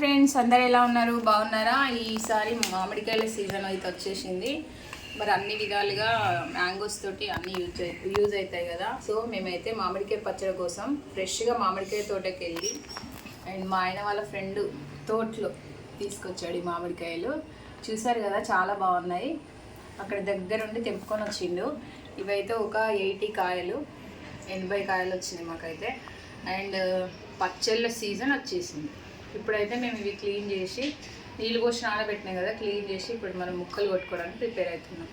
Friends అందరు ఎలా ఉన్నారు? బాగున్నారా? ఈసారి మామిడికాయల సీజన్ అయితే వచ్చేసింది. మరి అన్ని విధాలుగా మ్యాంగోస్ తోటి అన్ని యూజ్ యూజ్ అవుతాయి కదా. సో మేమైతే మామిడికాయ పచ్చడి కోసం ఫ్రెష్గా మామిడికాయ తోటకి వెళ్ళి అండ్ మా ఆయన వాళ్ళ ఫ్రెండ్ తోటలో తీసుకొచ్చాడు ఈ మామిడికాయలు. చూసారు కదా చాలా బాగున్నాయి. అక్కడ దగ్గరుండి తెంపుకొని వచ్చిండు. ఇవైతే ఒక ఎయిటీ కాయలు. ఎనభై కాయలు వచ్చినాయి మాకైతే. అండ్ పచ్చళ్ళ సీజన్ వచ్చేసింది. ఇప్పుడైతే మేము ఇవి క్లీన్ చేసి నీళ్ళు పోసి నానబెట్టినాం కదా క్లీన్ చేసి ఇప్పుడు మనం ముక్కలు కొట్టుకోవడానికి ప్రిపేర్ అవుతున్నాం.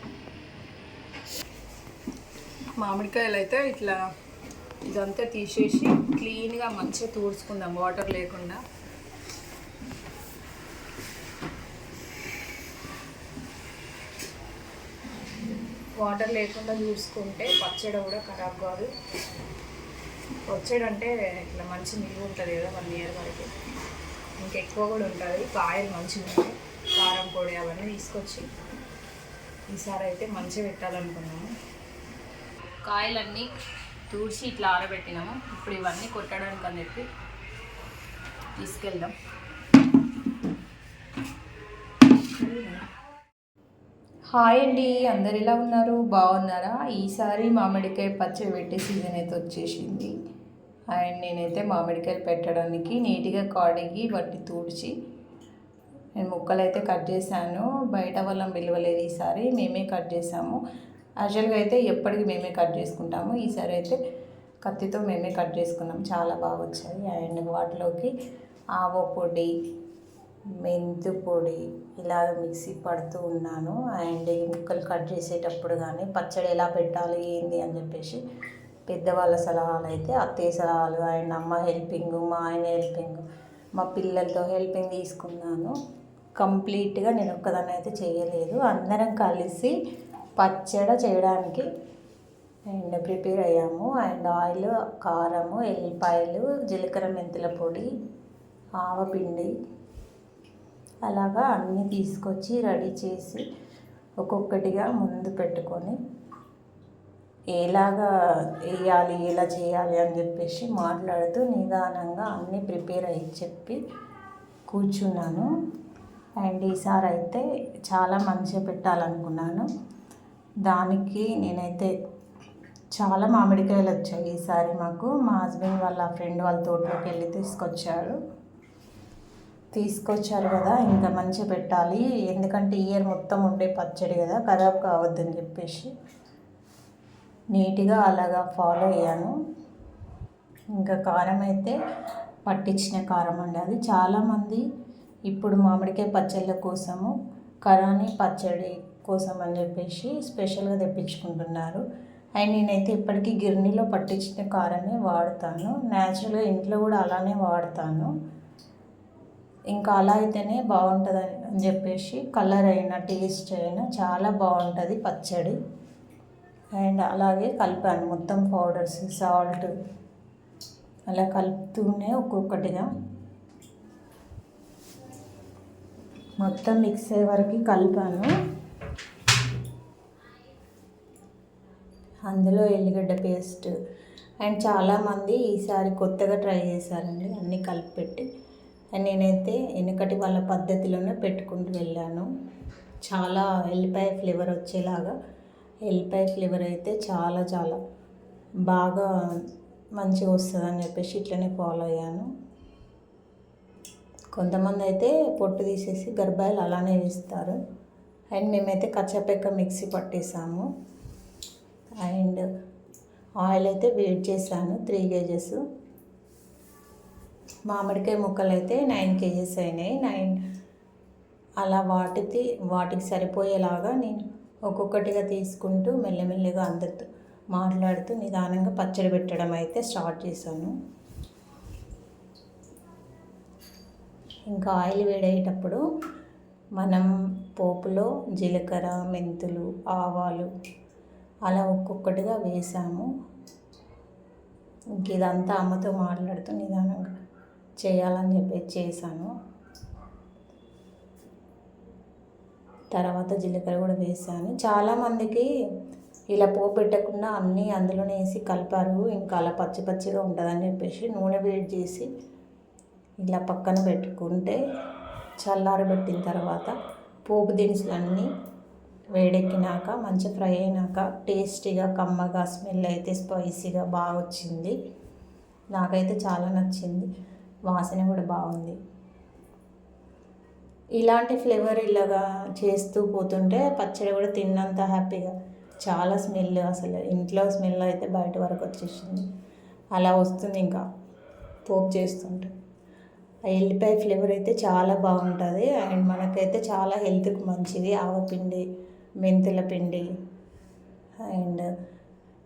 మామిడికాయలు అయితే ఇట్లా ఇదంతా తీసేసి క్లీన్గా మంచిగా తూడ్చుకుందాం వాటర్ లేకుండా. వాటర్ లేకుండా చూసుకుంటే పచ్చడి కూడా ఖరాబ్ కాదు. పచ్చడి అంటే ఇట్లా మంచి నిల్వ ఉంటుంది కదా వన్ ఇయర్ వరకు. ఇంకా ఎక్కువ కూడా ఉంటుంది. కాయలు మంచిగా ఉంటాయి. కారం పొడి అవన్నీ తీసుకొచ్చి ఈసారి అయితే మంచిగా పెట్టాలనుకున్నాము. కాయలన్నీ తూడ్చి ఇట్లా ఆరబెట్టినాము. ఇప్పుడు ఇవన్నీ కొట్టడానికి అని చెప్పి తీసుకెళ్దాం. హాయ్ అండి అందరు ఎలా ఉన్నారు? బాగున్నారా? ఈసారి మామిడికాయ పచ్చడి పెట్టే సీజన్ అయితే వచ్చేసింది. అండ్ నేనైతే మామిడికాయలు పెట్టడానికి నీట్గా కడిగి వాటిని తుడిచి నేను ముక్కలు అయితే కట్ చేశాను. బయట వాళ్ళం పిలవలేదు ఈసారి మేమే కట్ చేసాము యాక్చువల్గా అయితే ఎప్పటికీ మేమే కట్ చేసుకుంటాము. ఈసారి అయితే కత్తితో మేమే కట్ చేసుకున్నాం. చాలా బాగా వచ్చాయి. అండ్ వాటిలోకి ఆవ పొడి మెంతు పొడి ఇలా మిక్సీ పడుతూ ఉన్నాను. అండ్ ఈ ముక్కలు కట్ చేసేటప్పుడు కానీ పచ్చడి ఎలా పెట్టాలి ఏంది అని చెప్పేసి పెద్దవాళ్ళ సలహాలు అయితే అత్తయ్య సలహాలు అండ్ అమ్మ హెల్పింగ్ మా ఆయన హెల్పింగ్ మా పిల్లలతో హెల్పింగ్ తీసుకున్నాను. కంప్లీట్గా నేను ఒక్కదాన్ని అయితే చేయలేదు. అందరం కలిసి పచ్చడి చేయడానికి అండ్ ప్రిపేర్ అయ్యాము. అండ్ ఆయిల్ కారము ఎల్లిపాయలు జీలకర్ర మెంతుల పొడి ఆవపిండి అలాగా అన్నీ తీసుకొచ్చి రెడీ చేసి ఒక్కొక్కటిగా ముందు పెట్టుకొని ఎలాగా వేయాలి ఎలా చేయాలి అని చెప్పేసి మాట్లాడుతూ నిదానంగా అన్నీ ప్రిపేర్ అయ్యి చెప్పి కూర్చున్నాను. అండ్ ఈసారి అయితే చాలా మంచిగా పెట్టాలనుకున్నాను. దానికి నేనైతే చాలా మామిడికాయలు వచ్చాయి ఈసారి మాకు. మా హస్బెండ్ వాళ్ళ ఫ్రెండ్ వాళ్ళ తోటలోకి వెళ్ళి తీసుకొచ్చాడు. తీసుకొచ్చారు కదా ఇంకా మంచిగా పెట్టాలి. ఎందుకంటే ఇయర్ మొత్తం ఉండే పచ్చడి కదా ఖరాబ్ కావద్దని చెప్పేసి. నీట్గా అలాగా ఫాలో అయ్యాను. ఇంకా కారం అయితే పట్టించిన కారం ఉండాలి అది. చాలామంది ఇప్పుడు మామిడికాయ పచ్చళ్ళ కోసము కరాని పచ్చడి కోసం అని చెప్పేసి స్పెషల్గా తెప్పించుకుంటున్నారు. అండ్ నేనైతే ఇప్పటికీ గిర్నీలో పట్టించిన కారమే వాడతాను. న్యాచురల్గా ఇంట్లో కూడా అలానే వాడతాను. ఇంకా అలా అయితేనే బాగుంటుంది అని చెప్పేసి కలర్ అయినా టేస్ట్ అయినా చాలా బాగుంటుంది పచ్చడి. అండ్ అలాగే కలిపాను మొత్తం పౌడర్స్ సాల్ట్ అలా కలుపుతూనే ఒక్కొక్కటిగా. మొత్తం మిక్స్ అయ్యే వరకు కలిపాను. అందులో ఎల్లిగడ్డ పేస్ట్. అండ్ చాలామంది ఈసారి కొత్తగా ట్రై చేశారండి అన్నీ కలిపి పెట్టి అండ్ నేనైతే వెనకటి వాళ్ళ పద్ధతిలోనే పెట్టుకుంటూ వెళ్ళాను. చాలా ఎల్లిపాయ ఫ్లేవర్ వచ్చేలాగా. ఎల్లిపాయ ఫ్లేవర్ అయితే చాలా చాలా బాగా మంచిగా వస్తుంది అని చెప్పేసి ఇట్లనే ఫాలో అయ్యాను. కొంతమంది అయితే పొట్టు తీసేసి గర్భాయిలు అలానే వేస్తారు. అండ్ మేమైతే కచ్చపెక్క మిక్సీ పట్టేసాము. అండ్ ఆయిల్ అయితే వేడి చేశాను త్రీ కేజెస్. మామిడికాయ ముక్కలు అయితే నైన్ కేజెస్ అయినాయి. నైన్ అలా వాటికి వాటికి సరిపోయేలాగా నేను ఒక్కొక్కటిగా తీసుకుంటూ మెల్లమెల్లగా అందరితో మాట్లాడుతూ నిదానంగా పచ్చడి పెట్టడం అయితే స్టార్ట్ చేశాను. ఇంకా ఆయిల్ వేడయ్యేటప్పుడు మనం పోపులో జీలకర్ర మెంతులు ఆవాలు అలా ఒక్కొక్కటిగా వేసాము. ఇంక ఇదంతా అమ్మతో మాట్లాడుతూ నిదానంగా చేయాలని చెప్పి చేశాను. తర్వాత జీలకర్ర కూడా వేసాను. చాలామందికి ఇలా పోపు పెట్టకుండా అన్నీ అందులోనే వేసి కలిపారు. ఇంకా అలా పచ్చి పచ్చిగా ఉంటుందని చెప్పేసి నూనె వేడి చేసి ఇలా పక్కన పెట్టుకుంటే చల్లారబెట్టిన తర్వాత పోపు దినుసులన్నీ వేడెక్కినాక మంచి ఫ్రై అయినాక టేస్టీగా కమ్మగా స్మెల్ అయితే స్పైసీగా బాగా వచ్చింది. నాకైతే చాలా నచ్చింది. వాసన కూడా బాగుంది. ఇలాంటి ఫ్లేవర్ ఇలాగా చేస్తూ పోతుంటే పచ్చడి కూడా తిన్నంత హ్యాపీగా. చాలా స్మెల్ అసలు. ఇంట్లో స్మెల్ అయితే బయట వరకు వచ్చేసింది. అలా వస్తుంది ఇంకా పోపు చేస్తుంటే. ఆ ఎల్లిపాయ ఫ్లేవర్ అయితే చాలా బాగుంటుంది. అండ్ మనకైతే చాలా హెల్త్కి మంచిది. ఆవపిండి మెంతుల పిండి అండ్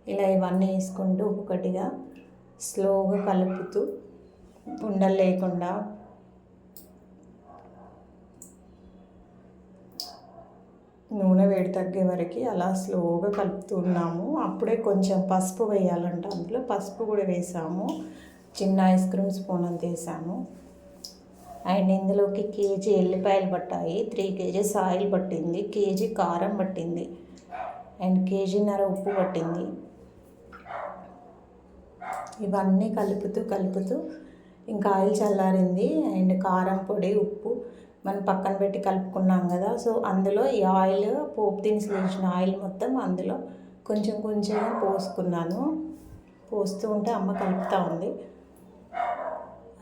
ఇలా ఇవన్నీ వేసుకుంటూ ఒక్కొక్కటిగా స్లోగా కలుపుతూ ఉండలు లేకుండా నూనె వేడి తగ్గే వరకు అలా స్లోగా కలుపుతున్నాము. అప్పుడే కొంచెం పసుపు వేయాలంట. అందులో పసుపు కూడా వేసాము. చిన్న ఐస్ క్రీమ్ స్పూన్ అంత వేసాము. అండ్ ఇందులోకి కేజీ ఎల్లిపాయలు పట్టాయి. త్రీ కేజీస్ ఆయిల్ పట్టింది. కేజీ కారం పట్టింది. అండ్ కేజీన్నర ఉప్పు పట్టింది. ఇవన్నీ కలుపుతూ కలుపుతూ ఇంకా ఆయిల్ చల్లారింది. అండ్ కారం పొడి ఉప్పు మనం పక్కన పెట్టి కలుపుకున్నాం కదా సో అందులో ఈ ఆయిల్ పోపు దినుసులు వేసిన ఆయిల్ మొత్తం అందులో కొంచెం కొంచెం పోసుకున్నాను. పోస్తూ ఉంటే అమ్మ కలుపుతూ ఉంది.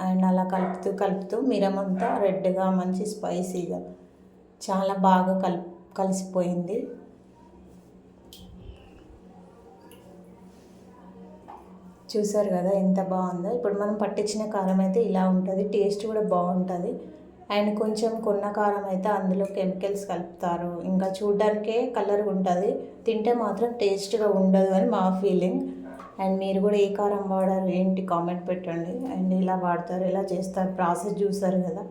అండ్ అలా కలుపుతూ కలుపుతూ మిరమంతా రెడ్గా మంచి స్పైసీగా చాలా బాగా కల్ కలిసిపోయింది. చూసారు కదా ఎంత బాగుందో? ఇప్పుడు మనం పట్టించిన కారం అయితే ఇలా ఉంటుంది టేస్ట్ కూడా బాగుంటుంది. అండ్ కొంచెం కొన్న కారం అయితే అందులో కెమికల్స్ కలుపుతారు. ఇంకా చూడడానికే కలర్ ఉంటుంది. తింటే మాత్రం టేస్ట్గా ఉండదు అని మా ఫీలింగ్. అండ్ మీరు కూడా ఏ కారం వాడారు ఏంటి కామెంట్ పెట్టండి. అండ్ ఇలా వాడతారు ఇలా చేస్తారు ప్రాసెస్ చూసారు కదా?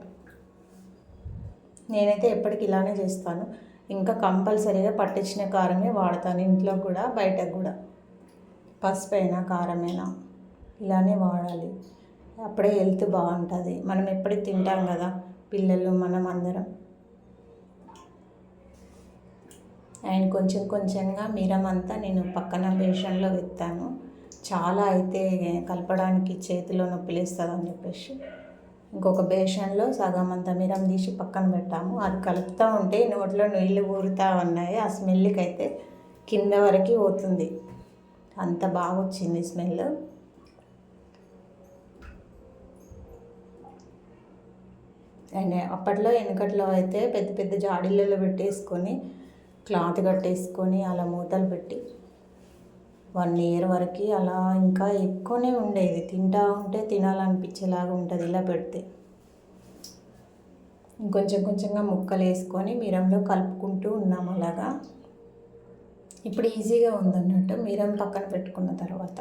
నేనైతే ఎప్పటికి ఇలానే చేస్తాను. ఇంకా కంపల్సరీగా పట్టించిన కారమే వాడతాను ఇంట్లో కూడా బయటకు కూడా. పసుపైనా కారమైనా ఇలానే వాడాలి. అప్పుడే హెల్త్ బాగుంటుంది. మనం ఎప్పటికి తింటాం కదా. పిల్లలు మనం అందరం. అండ్ కొంచెం కొంచెంగా మీరమంతా నేను పక్కన బేషన్లో వెత్తాను చాలా అయితే కలపడానికి చేతిలో నొప్పి లేస్తుందని చెప్పేసి. ఇంకొక బేషన్లో సగం అంత మిరం తీసి పక్కన పెట్టాము. అది కలుపుతూ ఉంటే నోట్లో నీళ్ళు ఊరుతూ ఉన్నాయి. ఆ స్మెల్కి అయితే కింద వరకు పోతుంది. అంత బాగా వచ్చింది స్మెల్. అండ్ అప్పట్లో వెనకట్లో అయితే పెద్ద పెద్ద జాడీలలో పెట్టేసుకొని క్లాత్ కట్టేసుకొని అలా మూతలు పెట్టి వన్ ఇయర్ వరకు అలా ఇంకా ఎక్కువనే ఉండేది. తింటా ఉంటే తినాలనిపించేలాగా ఉంటుంది ఇలా పెడితే. ఇంకొంచెం కొంచెంగా ముక్కలు వేసుకొని మిరంలో కలుపుకుంటూ ఉన్నాం అలాగా. ఇప్పుడు ఈజీగా ఉందన్నట్టు మిరం పక్కన పెట్టుకున్న తర్వాత.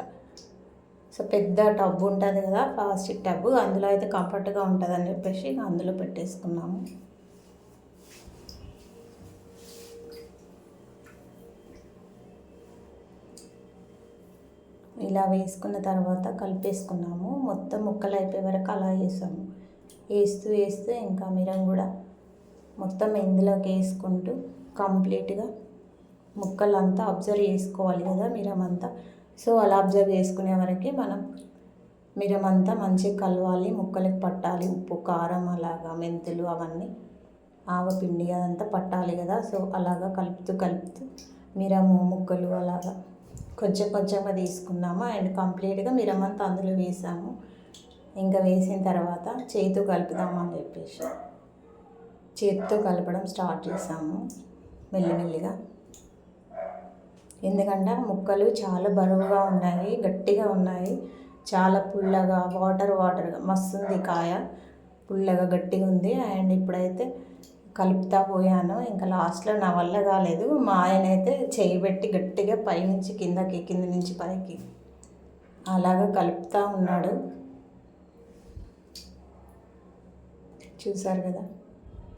సో పెద్ద టబ్ ఉంటుంది కదా ప్లాస్టిక్ టబ్ అందులో అయితే కంఫర్ట్గా ఉంటుందని చెప్పేసి అందులో పెట్టేసుకున్నాము. ఇలా వేసుకున్న తర్వాత కలిపేసుకున్నాము. మొత్తం ముక్కలు అయిపోయే వరకు అలా వేసాము వేస్తూ వేస్తూ ఇంకా మిరం కూడా మొత్తం ఇందులోకి వేసుకుంటూ కంప్లీట్గా ముక్కలంతా అబ్జర్వ్ చేసుకోవాలి కదా మిరం అంతా. సో అలా అబ్జర్వ్ చేసుకునే వరకు మనం మిరమంతా మంచిగా కలవాలి ముక్కలకి పట్టాలి ఉప్పు కారం అలాగా మెంతులు అవన్నీ ఆవపిండి అదంతా పట్టాలి కదా. సో అలాగా కలుపుతూ కలుపుతూ మిరము ముక్కలు అలాగా కొంచెం కొంచెంగా తీసుకున్నాము. అండ్ కంప్లీట్గా మిరమంతా అందులో వేసాము. ఇంకా వేసిన తర్వాత చేతితో కలుపుదామని చెప్పేసి. చేతితో కలపడం స్టార్ట్ చేసాము. మెల్లిమెల్లిగా. ఎందుకంటే ముక్కలు చాలా బరువుగా ఉన్నాయి గట్టిగా ఉన్నాయి. చాలా పుల్లగా వాటర్ వాటర్గా. మస్తుంది కాయ. పుల్లగా గట్టిగా ఉంది. అండ్ ఇప్పుడైతే కలుపుతా పోయాను. ఇంకా లాస్ట్లో నా వల్ల కాలేదు. మా ఆయన అయితే చేయి పెట్టి గట్టిగా పైనుంచి కిందకి కింద నుంచి పైకి అలాగా కలుపుతూ ఉన్నాడు. చూసారు కదా?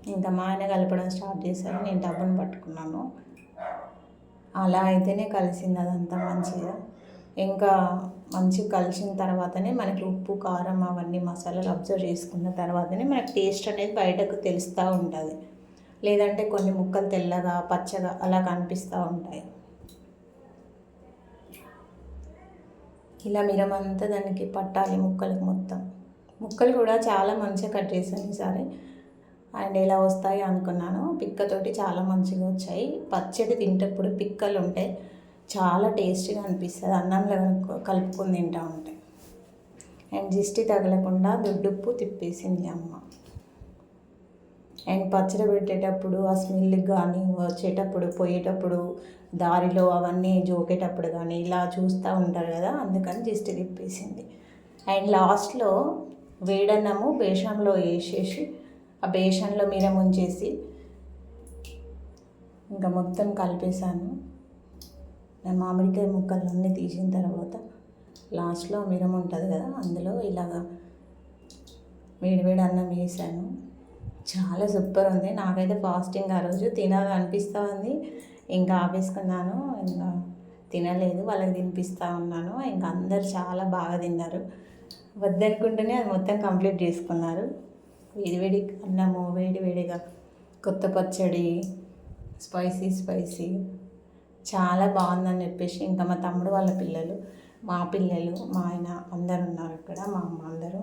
ఇంకా మా ఆయన కలపడం స్టార్ట్ చేశారు. నేను డబ్బును పట్టుకున్నాను. అలా అయితేనే కలిసింది అదంతా మంచిగా. ఇంకా మంచిగా కలిసిన తర్వాతనే మనకి ఉప్పు కారం అవన్నీ మసాలాలు అబ్జర్వ్ చేసుకున్న తర్వాతనే మనకి టేస్ట్ అనేది బయటకు తెలుస్తూ ఉంటుంది. లేదంటే కొన్ని ముక్కలు తెల్లగా పచ్చగా అలా కనిపిస్తూ ఉంటాయి. ఇలా మిరమంతా దానికి పట్టాలి ముక్కలకు మొత్తం. ముక్కలు కూడా చాలా మంచిగా కట్ చేశాను ఈసారి. అండ్ ఇలా వస్తాయి అనుకున్నాను. పిక్కతోటి చాలా మంచిగా వచ్చాయి. పచ్చడి తింటప్పుడు పిక్కలు ఉంటే చాలా టేస్టీగా అనిపిస్తుంది. అన్నంలో కలుపుకొని తింటా ఉంటే. అండ్ జిస్టి తగలకుండా దుడ్డుప్పు తిప్పేసింది అమ్మ. అండ్ పచ్చడి పెట్టేటప్పుడు ఆ స్మెల్ కానీ వచ్చేటప్పుడు పోయేటప్పుడు దారిలో అవన్నీ జోకేటప్పుడు కానీ ఇలా చూస్తూ ఉంటారు కదా అందుకని దిష్టి తిప్పేసింది. అండ్ లాస్ట్లో వేడన్నము బేషన్లో వేసేసి ఆ బేషన్లో మీర ముంచేసి ఇంకా మొత్తం కలిపేశాను. నేను మామిడికాయ ముక్కలన్నీ తీసిన తర్వాత లాస్ట్లో మిరం ఉంటుంది కదా అందులో ఇలాగా వేడివేడి అన్నం వేసాను చాలా సూపర్ ఉంది. నాకైతే ఫాస్టింగ్ ఆ రోజు. తినాలి ఉంది ఇంకా ఆపేసుకున్నాను. ఇంకా తినలేదు. వాళ్ళకి తినిపిస్తూ ఉన్నాను. ఇంకా అందరు చాలా బాగా తిన్నారు. వద్దనుకుంటేనే అది మొత్తం కంప్లీట్ చేసుకున్నారు. వేడివేడి అన్నము వేడివేడిగా కొత్త పచ్చడి స్పైసీ స్పైసీ. చాలా బాగుందని చెప్పేసి ఇంకా మా తమ్ముడు వాళ్ళ పిల్లలు మా పిల్లలు మా ఆయన అందరు ఉన్నారు అక్కడ మా అమ్మ అందరూ.